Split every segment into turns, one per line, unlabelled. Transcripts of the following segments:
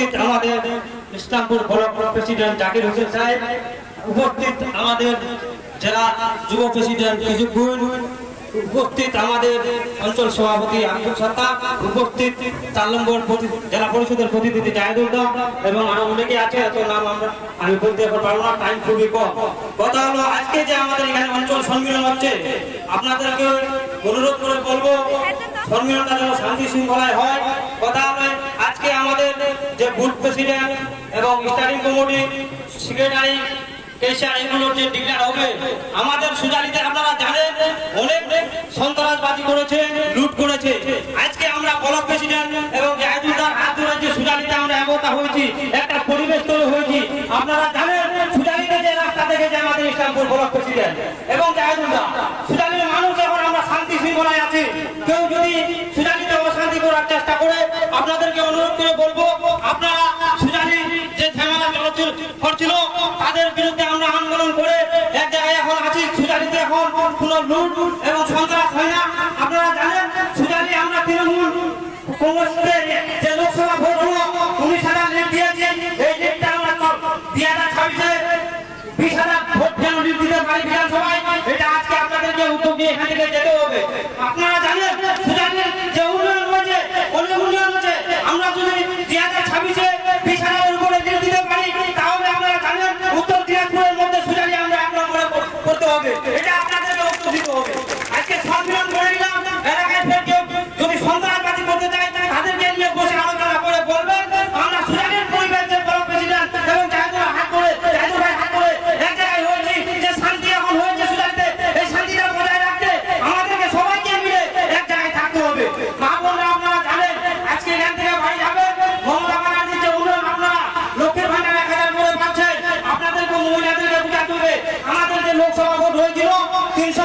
উপস্থিত আমাদের Islampur block president Zakir Hossain সাহেব, উপস্থিত আমাদের জেলা যুব প্রেসিডেন্ট কিজুকুল উপস্থিত আমাদের অঞ্চল সভাপতি আব্দুল সত্তার উপস্থিত চার নম্বর জেলা পরিষদের প্রতিনিধি জাহেদুল্লাহ এবং আরও অনেকে আছে এত নাম আমরা আমি বলতে পারব না টাইম খুবই কম। কথা হলো, আজকে যে আমাদের এখানে অঞ্চল সম্মেলন হচ্ছে, আপনাদেরকে অনুরোধ করে বলব, সম্মেলনটা যেন শান্তি শৃঙ্খলায় হয়। কথা হলো যে বুথ প্রেসিডেন্ট এবং স্টারিং কমিটি সেক্রেটারি হয়েছি, একটা পরিবেশ হয়েছি, আপনারা জানেন যে রাস্তা আমাদের প্রেসিডেন্ট এবং মানুষ এখন আমরা শান্তি শৃঙ্খলায় আছি। কেউ যদি আপনারা সুজালি যে ঝামেলা করছিল, তাদের বিরুদ্ধে আমরা আন্দোলন করে এক এখন আছি। সুজালিতে এখন কোনো লুট এবং সন্ত্রাস হয় আপনারা জানেন সুজালি আমরা তৃণমূল কংগ্রেসকে যে লোকসভা ভোট হলো এই লিডটা আমরা দুই হাজার ছাব্বিশে দিতে পারি বিধানসভায়? এটা আজকে আপনাদেরকে উদ্যোগ নিয়ে যেতে হবে। আপনারা জানেন সুজালির আজকে সম্মেলন করে নিলাম। এলাকায় ফের কেউ যদি সন্ত্রাসবাদী করতে চায় তাদেরকে নিয়ে বসে আলোচনা করে বলবেন আমরা করে, জাহিদুল ভাই হাত করে বজায় রাখতে আমাদেরকে সবাইকে মিলে এক জায়গায় থাকতে হবে। মা বোনরা আপনারা আজকে ভাই যাবে। মমতা ব্যানার্জির লক্ষ্মীর ভান্ডার এক হাজার করে পাচ্ছেন আপনাদেরকে মহিলাদেরকে হবে। আমাদের যে লোকসভা ভোট হয়েছিল, তিনশো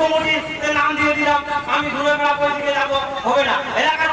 মুখ্যমন্ত্রীর নাম দিয়ে দিলাম। আমি ঘুরে বেড়া করে দিকে যাব। হবে না। এলাকার